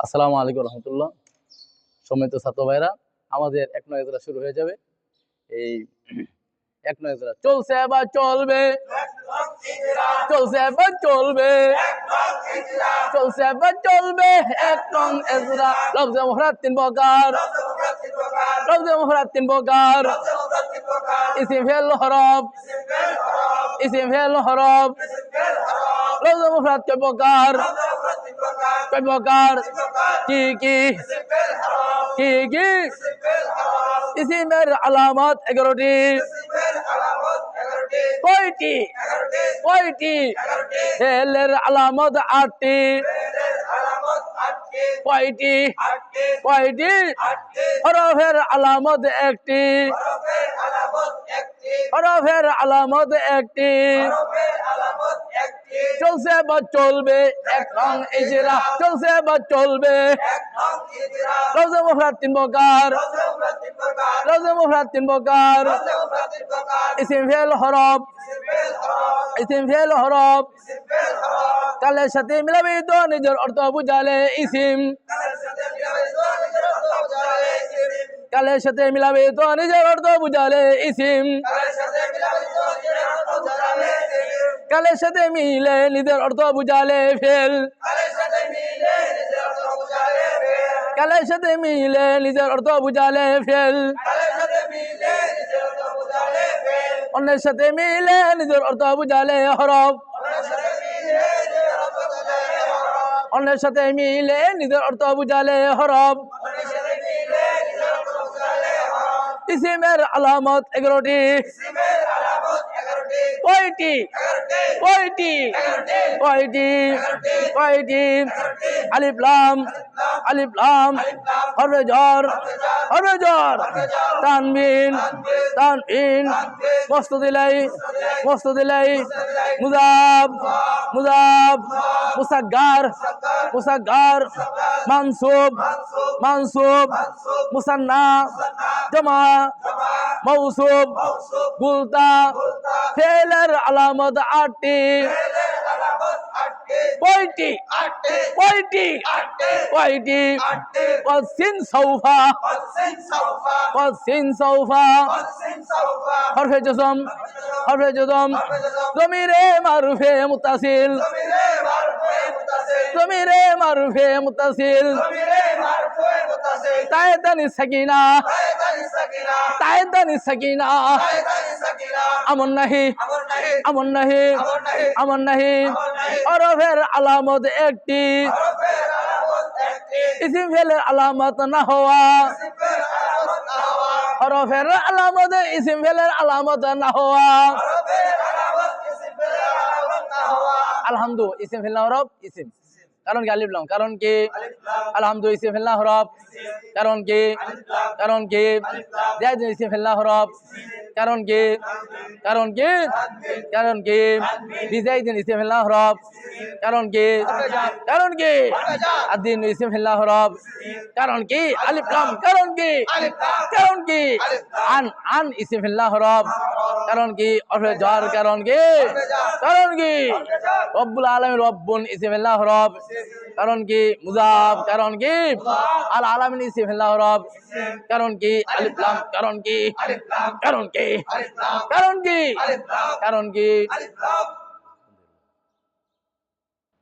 আসসালামু আলাইকুম রহমতুল্লাহ। সম্মানিত ছাত্র ভাইরা আমাদের এক নয় যাত্রা শুরু হয়ে যাবে। এই এক যাত্রা চলছে বা চলবে। চলছে বা চলবে। চলছে বা চলবে। এক নং এজরা লফজে মুফরাদ তিন প্রকার। লফজে মুফরাদ তিন প্রকার। ইসিম ফেল হরফ। ইসিম ফেল হরফ। লফজে মুফরাদ কয় প্রকার। কয় প্রকার কি কি কি কি ইসিমের আলামত এগারোটি কয়টি কয়টি ফেলের আলামত আটটি কয়টি কয়টি হরফের আলামত একটি হরফের আলামত একটি চলছে বা চলবে? এক রং ইজরা চলছে বা চলবে? রোজে মুফরাদ তিন প্রকার। রোজে মুফরাদ তিন প্রকার। ইসিম ফেল হরফ। ইসিম ফেল হরফ। কালের সাথে মিলাবি তো নিজের অর্থ বুঝালে ইসিম। কালের সাথে মিলাবি তো নিজের অর্থ বুঝালে ইসিম। কালের সাথে মিলে নিজের অর্থ বুঝালে ফেল। কালের সাথে মিলে নিজের অর্থ বুঝালে ফেল। অন্যের সাথে মিলে নিজের অর্থ বুঝালে হরফ। অন্যের সাথে মিলে নিজের অর্থ বুঝালে হরফ। ইসিমের আলামত এগারোটি। কয়টি কয়টি কয়টি কয়টি আলিফ লাম আলিফ লাম হরফে জ্বর হরফে তানবিন তানবিন মস্ত দিলাই মস্ত দিলাই মুজাব মুজাব মুসাগ্গার মুসাগ্গার মানসুব মানসুব মুসান্না জমা মৌসুব গুলতা ফেলের আলামত আটটি। কয়টি? কয়টি? কয়টি? কসিন সৌফা কসিন সৌফা হরফে জসম। হরফে জসম। জমিরে মারুফে মুতাসিল। জমিরে মারুফে মুতাসিল। তায়েদানি সাকিনা। তায়েদানি সাকিনা। আমন নাহি আমন নাহি আমন নাহি অরফের আলামত একটি। ইসিম ফেলের আলামত না হওয়া। হরফের আলামত ইসিম ফেলের আলামত না হওয়া। আলহামদু ইসিম ফেল হরফ ইসিম। কারণ কি আলিফ লাম? কারণ কি? আলহামদু ইসিম ফেল হরফ কারণ কি? কারণ কি? ইসিম ফেল হরফ কারণ কি কারণ কি কারণ কি বিজাইদিন ইসিম ফেল হরফ কারণ কি কারণ কি আদিন ইসিম ফেল হরফ কারণ কি আলিফ লাম কারণ কি কারণ কি আন আন ইসিম ফেল হরফ কারণ কি অফে জ্বর কারণ কি কারণ কি রব্বুল আলম রব্বুন ইসিম হরফ কারণ কি? মুজাব কারণ কি? আল আলামিন ইসিম রব। কারণ কি? আলিফ লাম কারণ কি? কারণ কি? কারণ কি? কারণ কি?